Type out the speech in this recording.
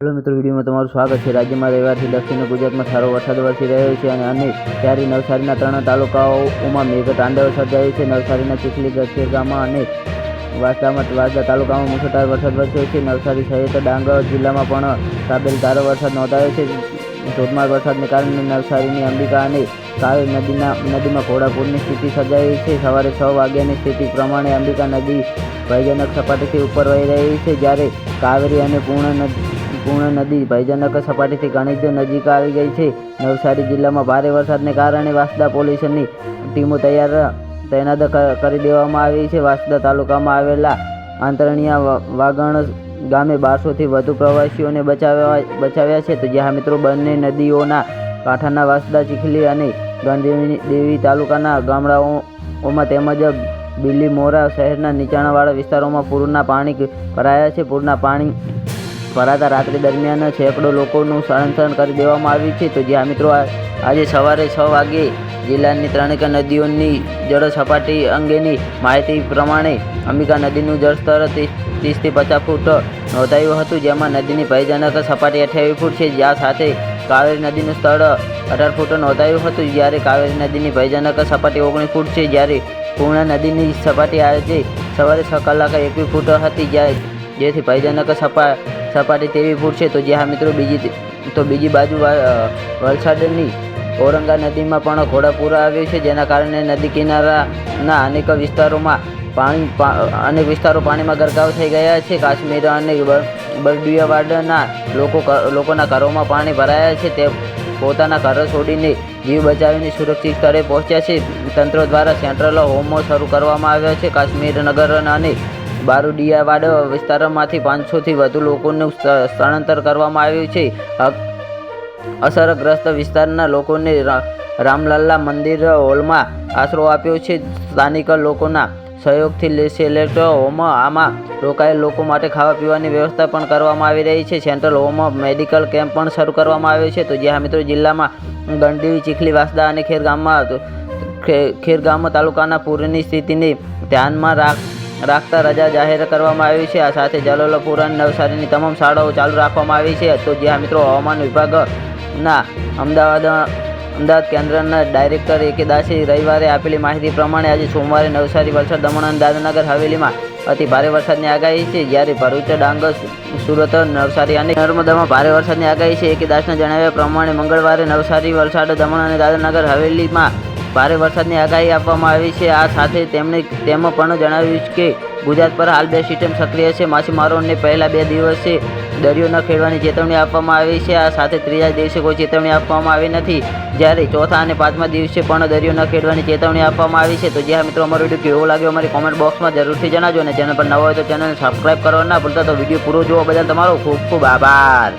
Hello મિત્રો, વિડીયોમાં તમારું સ્વાગત છે. રાજ્યમાં રવિવારથી દક્ષિણ ગુજરાતમાં સારો વરસાદ વરસી રહ્યો છે અને અને ત્યારે નવસારીના ત્રણ તાલુકાઓમાં મેઘતાંડવ સર્જાયું છે. નવસારીના ચીખલી ગઢેગામાં અને વાસદામાં વાસદા તાલુકામાં મુસળધાર વરસાદ વરસ્યો છે. નવસારી સહિત ડાંગ જિલ્લામાં પણ સાબેલધારો વરસાદ નોંધાયો છે. ધોધમાર વરસાદને કારણે નવસારીની અંબિકા અને કાવેરી નદીના નદીમાં ઘોડાપૂરની સ્થિતિ સર્જાઈ છે. સવારે છ વાગ્યાની સ્થિતિ પ્રમાણે અંબિકા નદી ભયજનક સપાટીથી ઉપર વહી રહી છે. જ્યારે કાવેરી અને પૂર્ણ નદી પૂર્ણ નદી ભયજનક સપાટીથી ઘણી નજીક આવી ગઈ છે. નવસારી જિલ્લામાં ભારે વરસાદને કારણે વાસદા પોલીસની ટીમો તૈયાર તૈનાત કરી દેવામાં આવી છે. વાસદા તાલુકામાં આવેલા આંતરણીયા વાગણ ગામે બારસોથી વધુ પ્રવાસીઓને બચાવ્યા બચાવ્યા છે. તો જ્યાં મિત્રો બંને નદીઓના કાંઠાના વાસદા ચીખલી અને ગણદેવી દેવી તાલુકાના ગામડાઓમાં તેમજ બિલીમોરા શહેરના નીચાણવાળા વિસ્તારોમાં પૂરના પાણી ભરાયા છે. પૂરના પાણી ભરાતા રાત્રિ દરમિયાન સેંકડો લોકોનું સ્થળાંતર કરી દેવામાં આવ્યું છે. તો જ્યાં મિત્રો આજે સવારે છ વાગે જિલ્લાની ત્રણેક નદીઓની જળ સપાટી અંગેની માહિતી પ્રમાણે અંબિકા નદીનું જળસ્તર ત્રીસ ત્રીસથી પચાસ ફૂટ નોંધાયું હતું, જેમાં નદીની ભયજનક સપાટી અઠ્યાવીસ ફૂટ છે. જ્યાં સાથે કાવેરી નદીનું સ્થળ અઢાર ફૂટ નોંધાયું હતું, જ્યારે કાવેરી નદીની ભયજનક સપાટી ઓગણીસ ફૂટ છે. જ્યારે પૂર્ણા નદીની સપાટી આજે સવારે છ કલાકે એકવીસ ફૂટ હતી જ્યારે જેથી ભયજનક સપા સપાટી તેવી ફૂટ છે, તો જ્યાં મિત્રો, બીજી તો બીજી બાજુ વલસાડની ઓરંગા નદીમાં પણ ઘોડાપુરા આવ્યું છે, જેના કારણે નદી કિનારાના અનેક વિસ્તારોમાં પાણી અનેક વિસ્તારો પાણીમાં ગરકાવ થઈ ગયા છે. કાશ્મીર અને બરડિયાવાડના લોકો લોકોના ઘરોમાં પાણી ભરાયા છે, તે પોતાના ઘર છોડીને જીવ બચાવીને સુરક્ષિત સ્થળે પહોંચ્યા છે. તંત્ર દ્વારા સેન્ટ્રલ હોમો શરૂ કરવામાં આવ્યો છે. કાશ્મીર નગર અને બારુડિયાવાડ વિસ્તારમાંથી પાંચસોથી વધુ લોકોનું સ્થ- સ્થળાંતર કરવામાં આવ્યું છે. અસરગ્રસ્ત વિસ્તારના લોકોને રામલલ્લા મંદિર હોલમાં આશરો આપ્યો છે. સ્થાનિક લોકોના સહયોગથી સિલેક્ટ હોમ આમાં રોકાયેલ લોકો માટે ખાવા પીવાની વ્યવસ્થા પણ કરવામાં આવી રહી છે. સેન્ટ્રલ હોમ મેડિકલ કેમ્પ પણ શરૂ કરવામાં આવ્યો છે. તો જ્યાં મિત્રો જિલ્લામાં ગંડેવી, ચીખલી, વાસદા અને ખેરગામમાં ખેરગામ તાલુકાના પૂરની સ્થિતિને ધ્યાનમાં રાખ રાખતા રજા જાહેર કરવામાં આવી છે. આ સાથે જલોલપુર અને નવસારીની તમામ શાળાઓ ચાલુ રાખવામાં આવી છે. તો જ્યાં મિત્રો હવામાન વિભાગના અમદાવાદ અમદાવાદ કેન્દ્રના ડાયરેક્ટર એ કે દાસે રવિવારે આપેલી માહિતી પ્રમાણે આજે સોમવારે નવસારી, વલસાડ, દમણ અને દાદરનગર હવેલીમાં અતિ ભારે વરસાદની આગાહી છે. જ્યારે ભરૂચ ડાંગ સુરત, નવસારી અને નર્મદામાં ભારે વરસાદની આગાહી છે. એ કે દાસના જણાવ્યા પ્રમાણે મંગળવારે નવસારી, વલસાડ, દમણ અને દાદરનગર હવેલીમાં ભારે વરસાદની આગાહી આપવામાં આવી છે. આ સાથે તેમણે તેમાં પણ જણાવ્યું છે કે ગુજરાત પર હાલ બે સિસ્ટમ સક્રિય છે. માછીમારોને પહેલા બે દિવસે દરિયો ન ખેડવાની ચેતવણી આપવામાં આવી છે. આ સાથે ત્રીજા દિવસે કોઈ ચેતવણી આપવામાં આવી નથી. જ્યારે ચોથા અને પાંચમા દિવસે પણ દરિયો ન ખેડવાની ચેતવણી આપવામાં આવી છે. તો જે મિત્રો, અમારો વીડિયો કેવો લાગ્યો અમારી કોમેન્ટ બોક્સમાં જરૂરથી જણાવજો અને ચેનલ પર નવો હોય તો ચેનલને સબસ્ક્રાઈબ કરવા ના ભૂલતા. તો વીડિયો પૂરો જોવા બદલ તમારો ખૂબ ખૂબ આભાર.